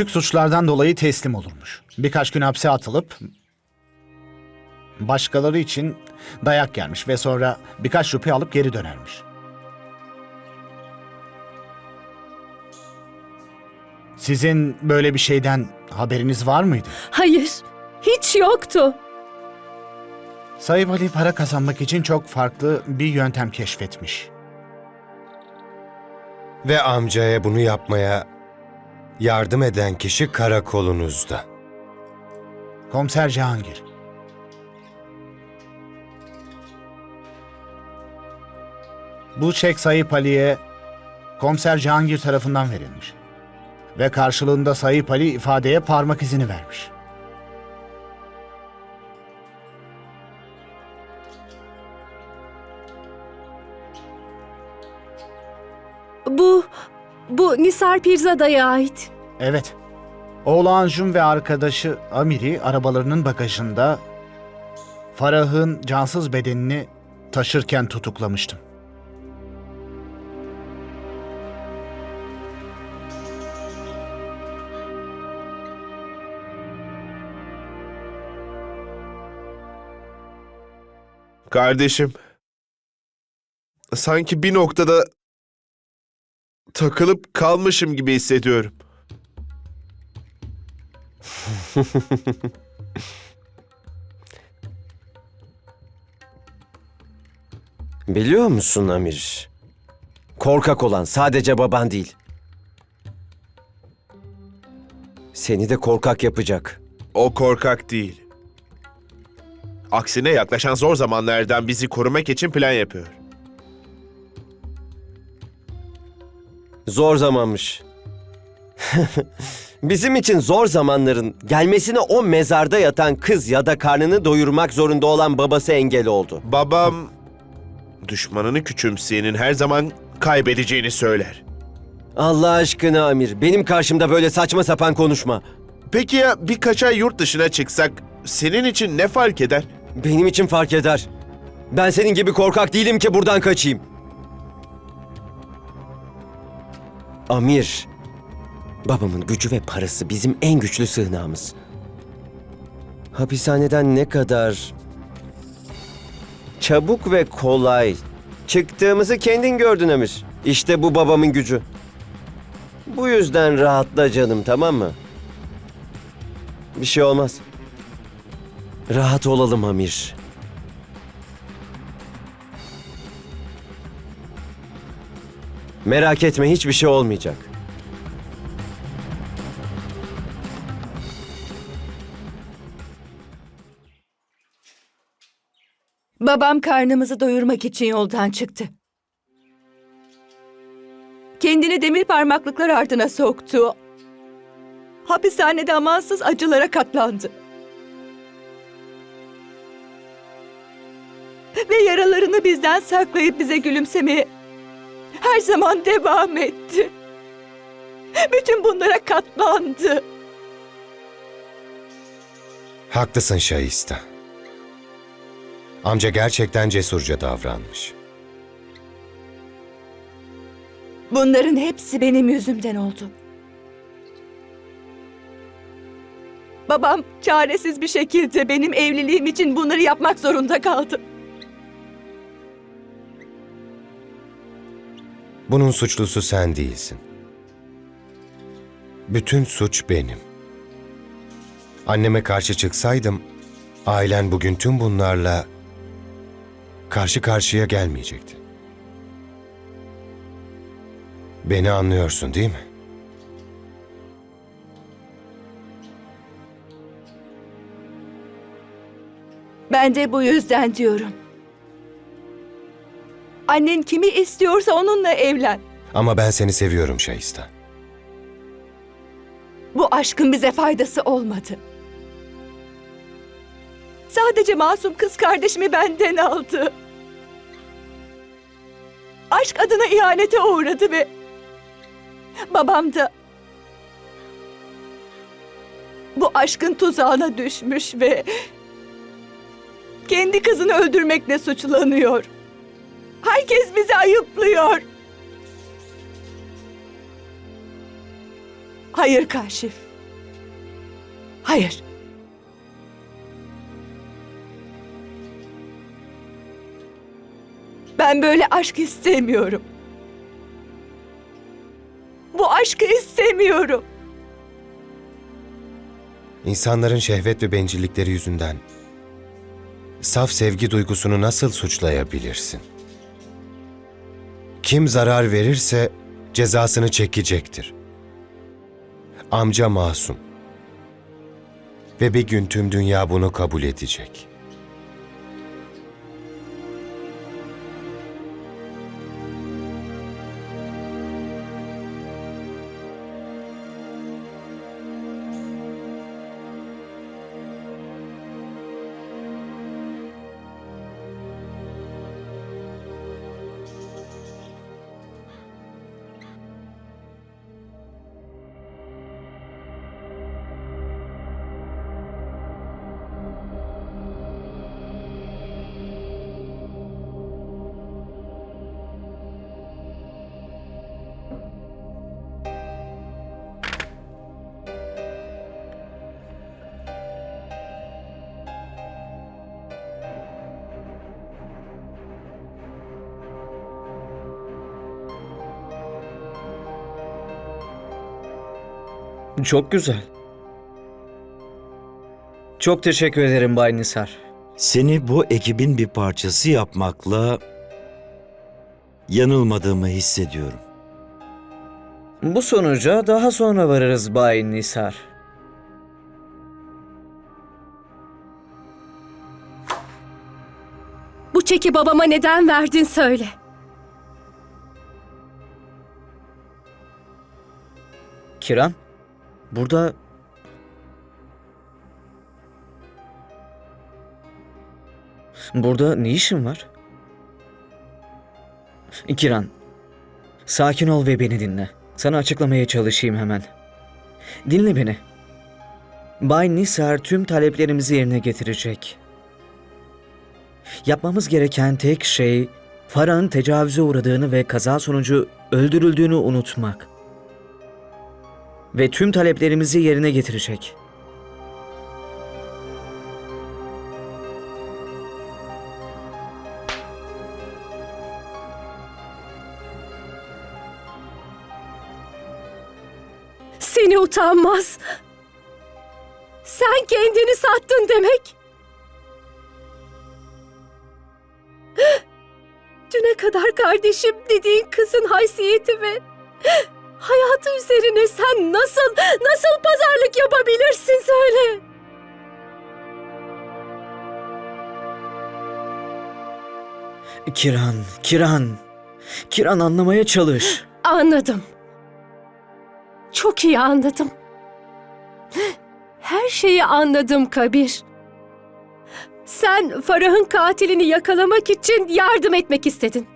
küçük suçlardan dolayı teslim olurmuş. Birkaç gün hapse atılıp başkaları için dayak gelmiş ve sonra birkaç rupi alıp geri dönermiş. Sizin böyle bir şeyden haberiniz var mıydı? Hayır, hiç yoktu. Sayıp Ali para kazanmak için çok farklı bir yöntem keşfetmiş. Ve amcaya bunu yapmaya yardım eden kişi karakolunuzda. Komiser Cihangir. Bu çek Sayıp Ali'ye Komiser Cihangir tarafından verilmiş. Ve karşılığında Sayıp Ali ifadeye parmak izini vermiş. Bu, bu Nisar Pirzada'ya ait. Evet. Oğlu Anjum ve arkadaşı Amiri arabalarının bagajında Farah'ın cansız bedenini taşırken tutuklamıştım. Kardeşim. Sanki bir noktada takılıp kalmışım gibi hissediyorum. Biliyor musun Amir? Korkak olan sadece baban değil. Seni de korkak yapacak. O korkak değil. Aksine yaklaşan zor zamanlardan bizi korumak için plan yapıyor. Zor zamanmış. Bizim için zor zamanların gelmesine o mezarda yatan kız ya da karnını doyurmak zorunda olan babası engel oldu. Babam düşmanını küçümseyenin her zaman kaybedeceğini söyler. Allah aşkına Amir, benim karşımda böyle saçma sapan konuşma. Peki ya birkaç ay yurt dışına çıksak senin için ne fark eder? Benim için fark eder. Ben senin gibi korkak değilim ki buradan kaçayım. Amir, babamın gücü ve parası bizim en güçlü sığınağımız. Hapishaneden ne kadar çabuk ve kolay çıktığımızı kendin gördün Amir. İşte bu babamın gücü. Bu yüzden rahatla canım tamam mı? Bir şey olmaz. Rahat olalım Amir. Merak etme hiçbir şey olmayacak. Babam karnımızı doyurmak için yoldan çıktı. Kendini demir parmaklıklar ardına soktu. Hapishanede amansız acılara katlandı. Ve yaralarını bizden saklayıp bize gülümsemeye her zaman devam etti. Bütün bunlara katlandı. Haklısın Şahista. Amca gerçekten cesurca davranmış. Bunların hepsi benim yüzümden oldu. Babam çaresiz bir şekilde benim evliliğim için bunları yapmak zorunda kaldı. Bunun suçlusu sen değilsin. Bütün suç benim. Anneme karşı çıksaydım, ailen bugün tüm bunlarla karşı karşıya gelmeyecekti. Beni anlıyorsun değil mi? Ben de bu yüzden diyorum. Annen kimi istiyorsa onunla evlen. Ama ben seni seviyorum Şahista. Bu aşkın bize faydası olmadı. Sadece masum kız kardeşimi benden aldı. Aşk adına ihanete uğradı ve babam da bu aşkın tuzağına düşmüş ve kendi kızını öldürmekle suçlanıyor. Herkes bizi ayıplıyor. Hayır Kaşif. Hayır. Ben böyle aşk istemiyorum. Bu aşkı istemiyorum. İnsanların şehvet ve bencillikleri yüzünden saf sevgi duygusunu nasıl suçlayabilirsin? Kim zarar verirse cezasını çekecektir. Amca masum. Ve bir gün tüm dünya bunu kabul edecek. Çok güzel. Çok teşekkür ederim Bay Nisar. Seni bu ekibin bir parçası yapmakla yanılmadığımı hissediyorum. Bu sonuca daha sonra varırız Bay Nisar. Bu çeki babama neden verdin söyle. Kiran, burada... Burada ne işin var? Kiran, sakin ol ve beni dinle. Sana açıklamaya çalışayım hemen. Dinle beni. Bay Nisar tüm taleplerimizi yerine getirecek. Yapmamız gereken tek şey Farah'ın tecavüze uğradığını ve kaza sonucu öldürüldüğünü unutmak ve tüm taleplerimizi yerine getirecek. Seni utanmaz. Sen kendini sattın demek. Düne kadar kardeşim dediğin kızın haysiyeti ve hayatı üzerine sen nasıl nasıl pazarlık yapabilirsin söyle. Kiran, Kiran. Kiran anlamaya çalış. Anladım. Çok iyi anladım. Her şeyi anladım Kabir. Sen Farah'ın katilini yakalamak için yardım etmek istedin.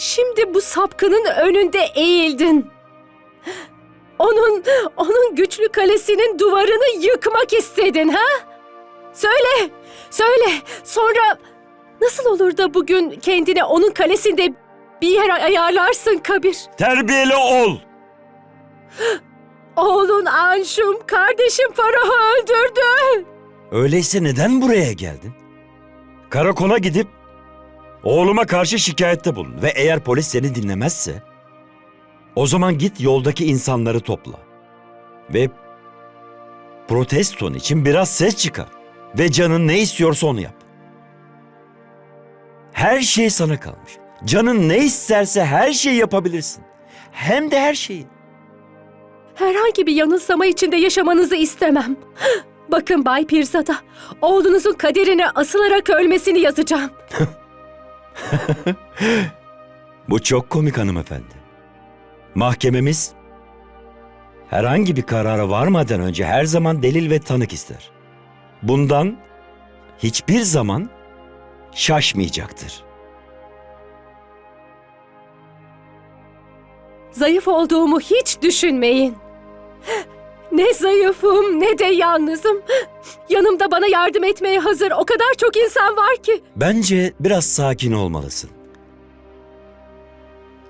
Şimdi bu sapkının önünde eğildin. Onun onun güçlü kalesinin duvarını yıkmak istedin ha? Söyle, söyle. Sonra nasıl olur da bugün kendine onun kalesinde bir yer ayarlarsın Kabir? Terbiyeli ol! Oğlun Anşum kardeşim Farah'ı öldürdü. Öyleyse neden buraya geldin? Karakola gidip oğluma karşı şikayette bulun ve eğer polis seni dinlemezse o zaman git yoldaki insanları topla ve proteston için biraz ses çıkar ve canın ne istiyorsa onu yap. Her şey sana kalmış. Canın ne isterse her şeyi yapabilirsin. Hem de her şeyi. Herhangi bir yanılsama içinde yaşamanızı istemem. Bakın Bay Pirzada, oğlunuzun kaderine asılarak ölmesini yazacağım. Bu çok komik hanımefendi. Mahkememiz herhangi bir karara varmadan önce her zaman delil ve tanık ister. Bundan hiçbir zaman şaşmayacaktır. Zayıf olduğumu hiç düşünmeyin. Ne zayıfım ne de yalnızım. Yanımda bana yardım etmeye hazır o kadar çok insan var ki. Bence biraz sakin olmalısın.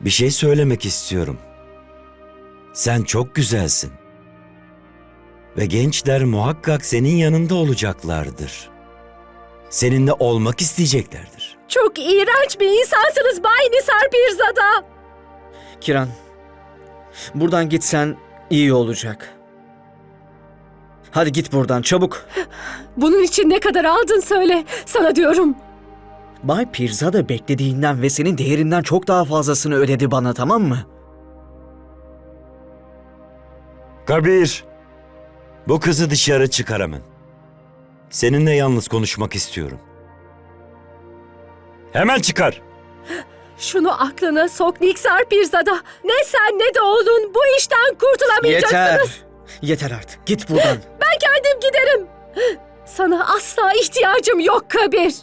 Bir şey söylemek istiyorum. Sen çok güzelsin. Ve gençler muhakkak senin yanında olacaklardır. Seninle olmak isteyeceklerdir. Çok iğrenç bir insansınız Bay Nisar Pirzada. Kiran, buradan gitsen iyi olacak. Hadi git buradan çabuk. Bunun için ne kadar aldın söyle. Sana diyorum. Bay Pirza da beklediğinden ve senin değerinden çok daha fazlasını ödedi bana tamam mı? Kabir, bu kızı dışarı çıkar hemen. Seninle yalnız konuşmak istiyorum. Hemen çıkar. Şunu aklına sok Niksar Pirzada. Ne sen ne de oğlun bu işten kurtulamayacaksınız. Yeter. Yeter artık. Git buradan. Ben kendim giderim. Sana asla ihtiyacım yok Kabir.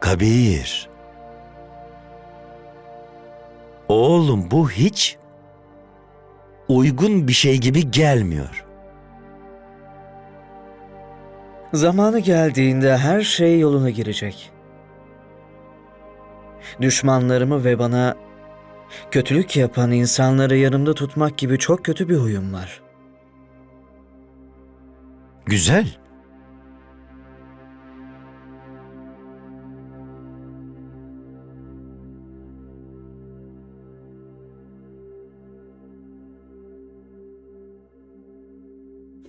Kabir. Oğlum bu hiç uygun bir şey gibi gelmiyor. Zamanı geldiğinde her şey yoluna girecek. Düşmanlarımı ve bana kötülük yapan insanları yanımda tutmak gibi çok kötü bir huyum var. Güzel.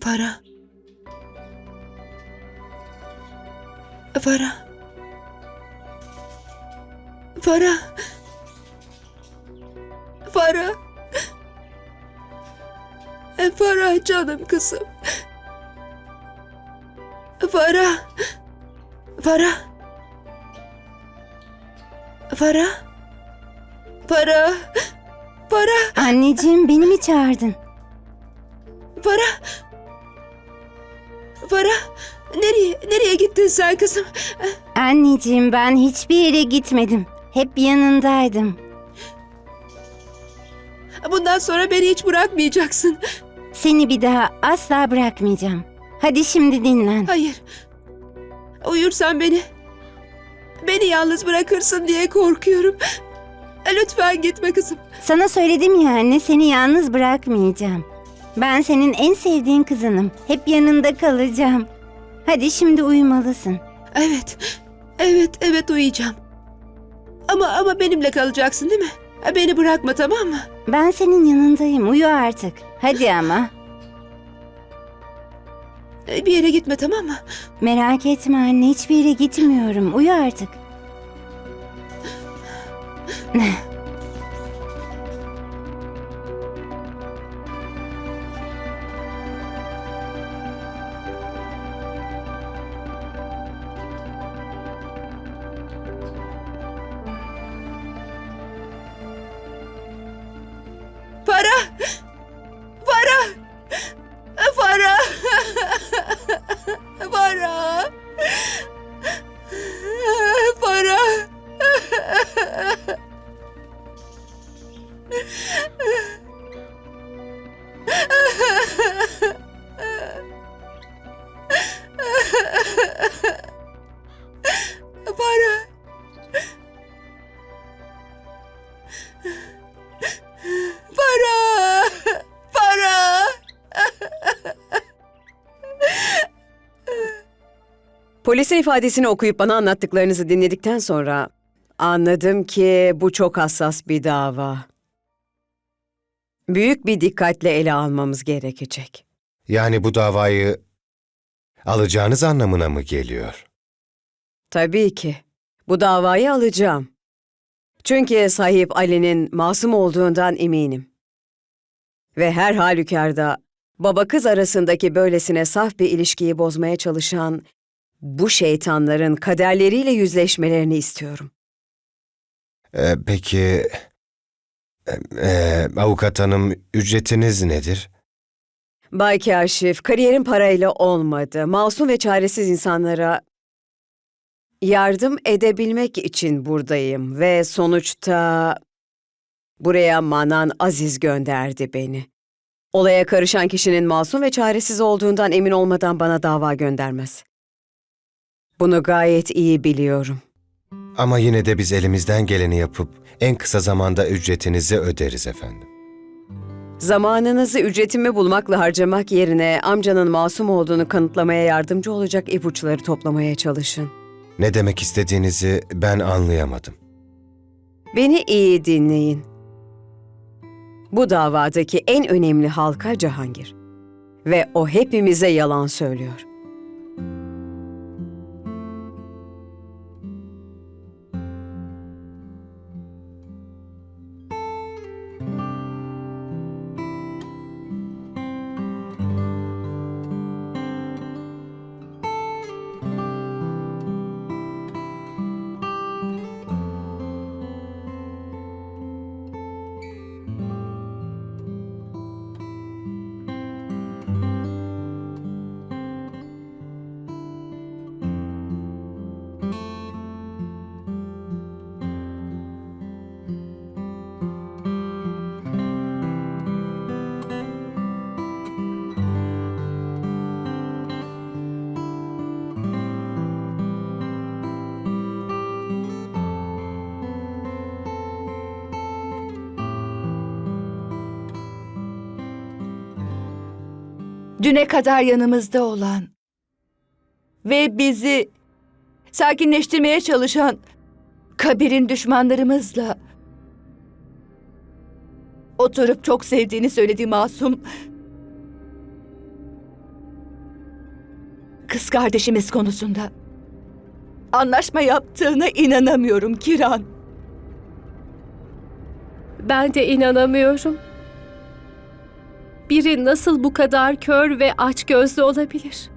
Vara. Vara. Vara. Vara. Vara canım kızım. Vara. Vara. Vara. Para. Para. Anneciğim beni mi çağırdın? Para. Para. Nereye, nereye gittin sen kızım? Anneciğim ben hiçbir yere gitmedim. Hep yanındaydım. Bundan sonra beni hiç bırakmayacaksın. Seni bir daha asla bırakmayacağım. Hadi şimdi dinlen. Hayır. Uyursan beni... Beni yalnız bırakırsın diye korkuyorum. Lütfen gitme kızım. Sana söyledim ya anne seni yalnız bırakmayacağım. Ben senin en sevdiğin kızınım. Hep yanında kalacağım. Hadi şimdi uyumalısın. Evet. Evet, evet uyuyacağım. Ama ama benimle kalacaksın değil mi? Beni bırakma tamam mı? Ben senin yanındayım. Uyu artık. Hadi ama. Bir yere gitme tamam mı? Merak etme anne hiçbir yere gitmiyorum. Uyu artık. ifadesini okuyup bana anlattıklarınızı dinledikten sonra anladım ki bu çok hassas bir dava. Büyük bir dikkatle ele almamız gerekecek. Yani bu davayı alacağınız anlamına mı geliyor? Tabii ki. Bu davayı alacağım. Çünkü sahip Ali'nin masum olduğundan eminim. Ve her halükarda baba kız arasındaki böylesine saf bir ilişkiyi bozmaya çalışan bu şeytanların kaderleriyle yüzleşmelerini istiyorum. Ee, peki e, e, avukat hanım ücretiniz nedir? Bay Kaşif, kariyerin parayla olmadı. Masum ve çaresiz insanlara yardım edebilmek için buradayım ve sonuçta Buraya Manan Aziz gönderdi beni. Olaya karışan kişinin masum ve çaresiz olduğundan emin olmadan bana dava göndermez. Bunu gayet iyi biliyorum. Ama yine de biz elimizden geleni yapıp en kısa zamanda ücretinizi öderiz efendim. Zamanınızı ücretimi bulmakla harcamak yerine amcanın masum olduğunu kanıtlamaya yardımcı olacak ipuçları toplamaya çalışın. Ne demek istediğinizi ben anlayamadım. Beni iyi dinleyin. Bu davadaki en önemli halka Cahangir. Ve o hepimize yalan söylüyor. Düne kadar yanımızda olan ve bizi sakinleştirmeye çalışan Kabir'in düşmanlarımızla oturup çok sevdiğini söylediği masum kız kardeşimiz konusunda anlaşma yaptığına inanamıyorum Kiran. Ben de inanamıyorum. Biri nasıl bu kadar kör ve açgözlü olabilir?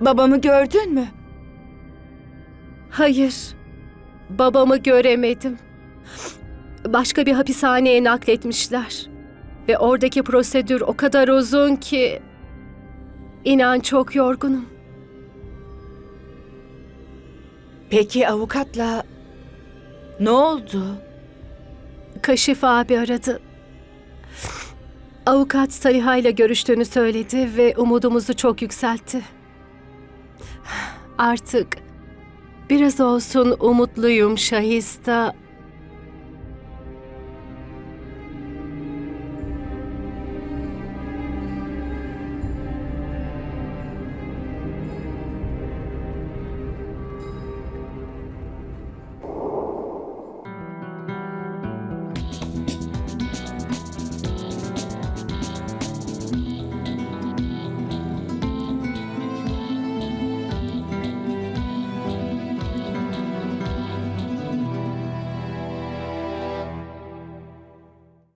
Babamı gördün mü? Hayır. Babamı göremedim. Başka bir hapishaneye nakletmişler. Ve oradaki prosedür o kadar uzun ki inan çok yorgunum. Peki avukatla ne oldu? Kaşif abi aradı. Avukat Saliha ile görüştüğünü söyledi ve umudumuzu çok yükseltti. Artık biraz olsun umutluyum Şahista.